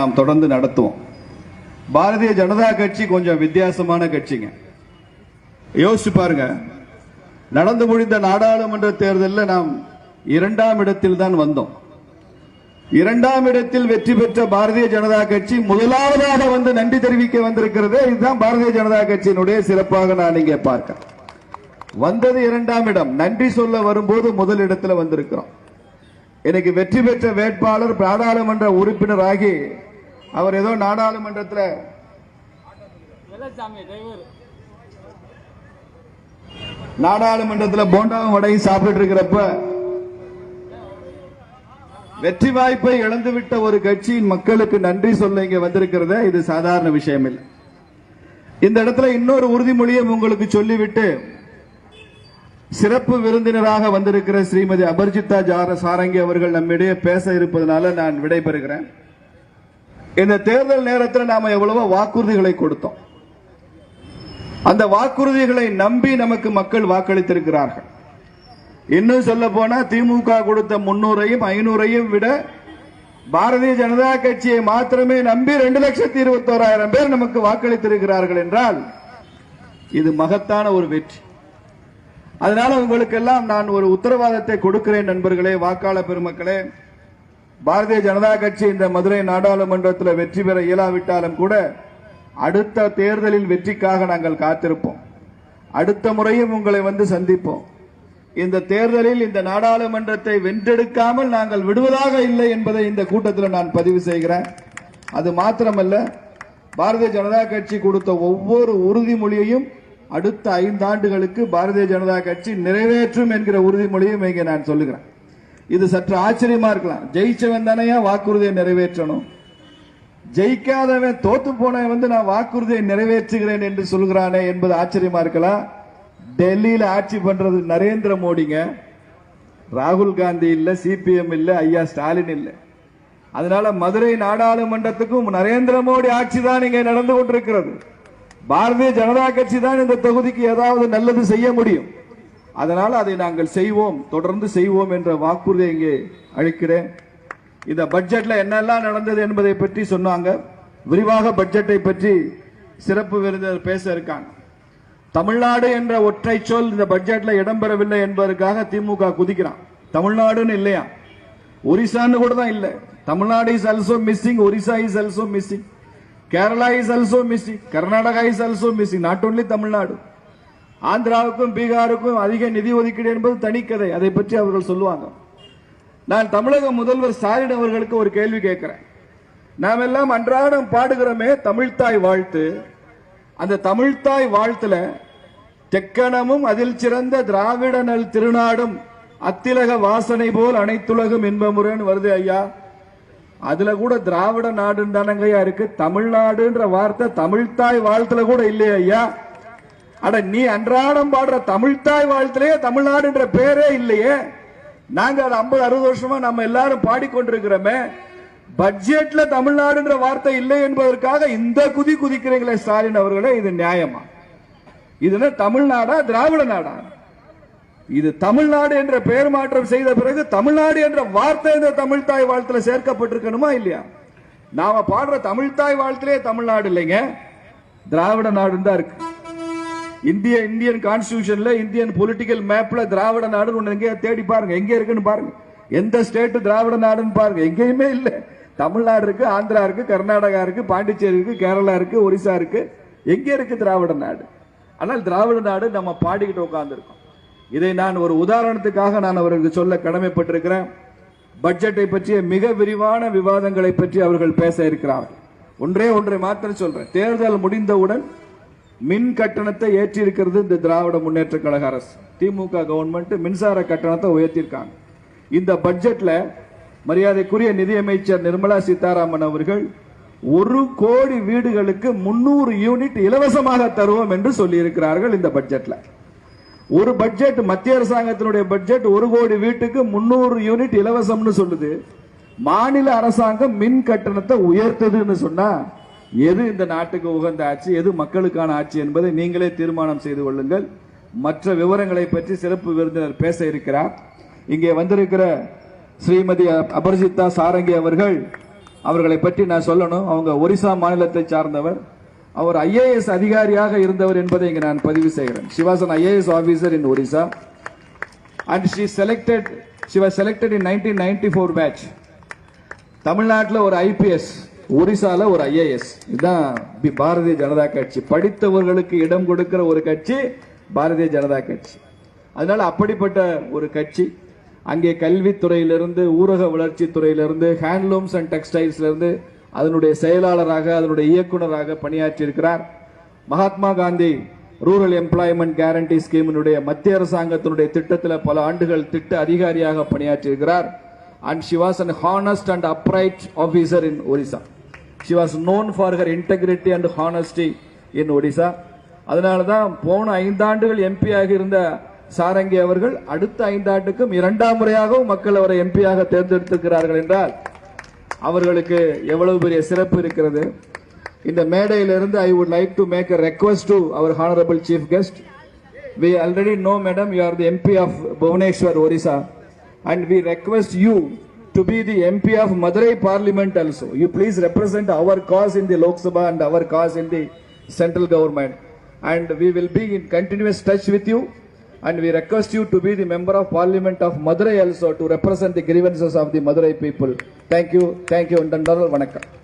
நாம் தொடர்ந்து நடத்துவோம். பாரதிய ஜனதா கட்சி கொஞ்சம் வித்தியாசமான கட்சிங்க. யோசிச்சு பாருங்க. நடந்து முடிந்த நாடாளுமன்ற தேர்தலில் நாம் இரண்டாம் இடத்தில் தான் வந்தோம். இரண்டாம் இடத்தில் வெற்றி பெற்ற பாரதிய ஜனதா கட்சி முதலாவதாக வந்து நன்றி தெரிவிக்க வந்திருக்கிறது இதுதான் பாரதிய ஜனதா கட்சியினுடைய சிறப்பாக நான் இங்கே பார்க்கிறேன் வந்தது இரண்டாம் இடம். நன்றி சொல்ல வரும்போது முதல் இடத்துல வந்திருக்கிறோம். எனக்கு வெற்றி பெற்ற வேட்பாளர் நாடாளுமன்ற உறுப்பினராகி அவர் ஏதோ நாடாளுமன்றத்தில் நாடாளுமன்றத்தில் போண்டாவும் வடையும் சாப்பிட்டு இருக்கிறப்ப வெற்றி வாய்ப்பை இழந்துவிட்ட ஒரு கட்சியின் மக்களுக்கு நன்றி சொல்ல இங்க வந்திருக்கிறத இது சாதாரண விஷயம் இல்லை. இந்த இடத்துல இன்னொரு உறுதிமொழியை உங்களுக்கு சொல்லிவிட்டு சிறப்பு விருந்தினராக வந்திருக்கிற ஸ்ரீமதி அபர்ஜிதா ஜார சாரங்கி அவர்கள் நம்மிடையே பேச இருப்பதனால நான் விடைபெறுகிறேன். இந்த தேர்தல் நேரத்தில் நாம எவ்வளவோ வாக்குறுதிகளை கொடுத்தோம். அந்த வாக்குறுதிகளை நம்பி நமக்கு மக்கள் வாக்களித்திருக்கிறார்கள். இன்னும் சொல்ல போனா திமுக கொடுத்த முன்னூறையும் ஐநூறையும் விட பாரதிய ஜனதா கட்சியை மாத்திரமே நம்பி ரெண்டு லட்சத்தி இருபத்தோராயிரம் பேர் நமக்கு வாக்களித்திருக்கிறார்கள் என்றால் இது மகத்தான ஒரு வெற்றி. அதனால உங்களுக்கெல்லாம் நான் ஒரு உத்தரவாதத்தை கொடுக்கிறேன் நண்பர்களே வாக்காளர் பெருமக்களே. பாரதிய ஜனதா கட்சி இந்த மதுரை நாடாளுமன்றத்தில் வெற்றி பெற இயலாவிட்டாலும் கூட அடுத்த தேர்தலில் வெற்றிக்காக நாங்கள் காத்திருப்போம். அடுத்த முறையும் உங்களை வந்து சந்திப்போம். இந்த தேர்தலில் இந்த நாடாளுமன்றத்தை வென்றெடுக்காமல் நாங்கள் விடுவதாக இல்லை என்பதை இந்த கூட்டத்தில் நான் பதிவு செய்கிறேன். அது மாத்திரமல்ல பாரதிய ஜனதா கட்சி கொடுத்த ஒவ்வொரு உறுதிமொழியையும் அடுத்த ஐந்தாண்டுகளுக்கு பாரதிய ஜனதா கட்சி நிறைவேற்றும் என்கிற உறுதிமொழியும் இங்கே நான் சொல்லுகிறேன். இது சற்று ஆச்சரியமா இருக்கலாம். ஜெயிச்சவன் தானே வாக்குறுதியை நிறைவேற்றணும்? ஜெயிக்காதவன் தோத்து போனவன் வந்து நான் வாக்குறுதியை நிறைவேற்றுகிறேன் என்று சொல்கிறானே என்பது ஆச்சரியமா இருக்கலாம். டெல்லியில ஆட்சி பண்றது நரேந்திர மோடிங்க. ராகுல் காந்தி இல்ல சிபிஎம் இல்ல ஐயா ஸ்டாலின் இல்ல. அதனால மதுரை நாடாளுமன்றத்துக்கும் நரேந்திர மோடி ஆட்சி தான் இங்க நடந்து கொண்டிருக்கிறது. பாரதிய ஜனதா கட்சி தான் இந்த தொகுதிக்கு ஏதாவது நல்லது செய்ய முடியும். அதனால் அதை நாங்கள் செய்வோம் தொடர்ந்து செய்வோம் என்ற வாக்குறுதியை இங்கே அளிக்கிறேன். இந்த பட்ஜெட்ல என்னெல்லாம் நடந்தது என்பதை பற்றி சொன்னாங்க. விரிவாக பட்ஜெட்டை பற்றி சிறப்பு விருந்தினர் பேச இருக்காங்க. தமிழ்நாடு என்ற ஒற்றை சொல் இந்த பட்ஜெட்ல இடம்பெறவில்லை என்பதற்காக திமுக குதிக்கிறான். தமிழ்நாடுன்னு இல்லையா? ஒரிசான்னு கூட தான் இல்லை. Tamil Nadu is also missing Orissa is also missing Kerala is also missing Karnataka is also missing not only Tamil Nadu. ஆந்திராவுக்கும் பீகாருக்கும் அதிக நிதி ஒதுக்கீடு என்பது தனிக்கதை அதை பற்றி அவர்கள் சொல்லுவாங்க. நான் தமிழக முதல்வர் ஸ்டாலின் அவர்களுக்கு ஒரு கேள்வி கேட்கிறேன். நாம் எல்லாம் அன்றாடம் பாடுகிறோமே தமிழ்தாய் வாழ்த்து. அந்த தமிழ்த்தாய் வாழ்த்துல தெக்கணமும் அதில் சிறந்த திராவிட நல் திருநாடும் அத்திலக வாசனை போல் அனைத்துலகம் இன்பமுறன்னு வருது ஐயா. அதுல கூட திராவிட நாடுன்னு தானங்கய்யா இருக்கு. தமிழ்நாடுன்ற வார்த்தை தமிழ்தாய் வாழ்த்துல கூட இல்லையா ஐயா. அட நீ அன்றாடம் பாடுற தமிழ்த்தாய் வாழ்த்திலேயே தமிழ்நாடுன்ற பேரே இல்லையே. நாங்க அது ஐம்பது அறுபது வருஷமா நம்ம எல்லாரும் பாடிக்கொண்டிருக்கிறோமே. பட்ஜெட்ல தமிழ்நாடுன்ற வார்த்தை இல்லை என்பதற்காக இந்த குதி குதிக்கிறீங்களே ஸ்டாலின் அவர்களே இது நியாயமா? இது தமிழ்நாடா திராவிட நாடா? இது தமிழ்நாடு என்ற பெயர் மாற்றம் செய்த பிறகு தமிழ்நாடு என்ற வார்த்தை இந்த தமிழ்தாய் வாழ்த்துல சேர்க்கப்பட்டிருக்கணுமா இல்லையா? நாம பாடுற தமிழ்தாய் வாழ்த்திலே தமிழ்நாடு இல்லைங்க திராவிட நாடுன்னு தான் இருக்கு. இந்திய இந்தியன் கான்ஸ்டியூஷன்ல இந்தியன் பொலிட்டிக்கல் மேப்ல திராவிட நாடு ஒன்று எங்கேயா தேடி பாருங்க. எங்க இருக்குன்னு பாருங்க. எந்த ஸ்டேட் திராவிட நாடுன்னு பாருங்க. எங்கேயுமே இல்லை. தமிழ்நாடு இருக்கு ஆந்திரா இருக்கு கர்நாடகா இருக்கு பாண்டிச்சேரி இருக்கு கேரளா இருக்கு ஒரிசா இருக்கு. எங்கே இருக்கு திராவிட நாடு? ஆனால் திராவிட நாடு நம்ம பாடிக்கிட்டு உட்காந்துருக்கோம் இதை நான் ஒரு உதாரணத்துக்காக நான் அவர்களுக்கு சொல்ல கடமைப்பட்டிருக்கிறேன். பட்ஜெட்டை பற்றிய மிக விரிவான விவாதங்களை பற்றி அவர்கள் பேச இருக்கிறார்கள். ஒன்றே ஒன்றை மாத்திரம் சொல்றேன். தேர்தல் முடிந்தவுடன் மின் கட்டணத்தை ஏற்றியிருக்கிறது இந்த திராவிட முன்னேற்ற கழக அரசு. திமுக கவர்மெண்ட் மின்சார கட்டணத்தை உயர்த்தியிருக்காங்க. இந்த பட்ஜெட்ல மரியாதைக்குரிய நிதியமைச்சர் நிர்மலா சீதாராமன் அவர்கள் ஒரு கோடி வீடுகளுக்கு முன்னூறு யூனிட் இலவசமாக தருவோம் என்று சொல்லியிருக்கிறார்கள் இந்த பட்ஜெட்ல ஒரு பட்ஜெட் மத்திய அரசாங்கத்தினுடைய பட்ஜெட் ஒரு கோடி வீட்டுக்கு முன்னூறு யூனிட் இலவசம்னு சொல்லுது. மாநில அரசாங்கம் மின் கட்டணத்தை உயர்த்ததுன்னு சொன்னா எது இந்த நாட்டுக்கு உகந்த ஆட்சி எது மக்களுக்கான ஆட்சி என்பதை நீங்களே தீர்மானம் செய்து கொள்ளுங்கள். மற்ற விவரங்களை பற்றி சிறப்பு விருந்தினர் பேச இருக்கிறார். இங்கே வந்திருக்கிற ஸ்ரீமதி அபர்ஜிதா சாரங்கி அவர்கள் அவர்களை பற்றி நான் சொல்லணும். அவங்க ஒரிசா மாநிலத்தை சார்ந்தவர். அவர் ஐஏஎஸ் அதிகாரியாக இருந்தவர் என்பதை இங்கே நான் பதிவு செய்கிறேன். Sivasan IAS officer in Orissa. And she selected she was selected in nineteen ninety four batch தமிழ்நாட்டில் ஒரு ஐபிஎஸ் ஒரிசால ஒரு ஐஏஎஸ் இதுதான் பி- பாரதிய ஜனதா கட்சி. படித்தவர்களுக்கு இடம் கொடுக்கிற ஒரு கட்சி பாரதிய ஜனதா கட்சி. அதனால அப்படிப்பட்ட ஒரு கட்சி அங்கே கல்வித்துறையிலிருந்து ஊரக வளர்ச்சி துறையிலிருந்து ஹேண்ட்லூம்ஸ் அண்ட் டெக்ஸ்டைல்ஸ்லேருந்து அதனுடைய செயலாளராக அதனுடைய இயக்குனராக பணியாற்றியிருக்கிறார். Mahatma Gandhi rural employment guarantee ஸ்கீமினுடைய மத்திய அரசாங்கத்தினுடைய திட்டத்தில் பல ஆண்டுகள் திட்ட அதிகாரியாக பணியாற்றியிருக்கிறார். And she was and honest and upright officer in Orissa she was known for her integrity and honesty in Odisha அதனால தான் போன ஐந்தாண்டுகள் எம்பியாக இருந்த சாரங்கி அவர்கள் அடுத்த ஐந்தாண்டுக்கும் இரண்டாம் முறையாகவும் மக்கள் அவரை எம்பியாக தேர்ந்தெடுத்திருக்கிறார்கள் என்றால் அவர்களுக்கு எவ்வளவு பெரிய சிறப்பு இருக்கிறது இந்த மேடையிலிருந்து I would like to make a request to our honourable chief guest we already know madam you are the MP of Bhubaneswar Orissa and we request you to be the MP of Madurai Parliament also. You please represent our cause in the Lok Sabha and our cause in the central government. And we will be in continuous touch with you. And we request you to be the member of Parliament of Madurai also to represent the grievances of the Madurai people. Thank you. Thank you. Vanakkam.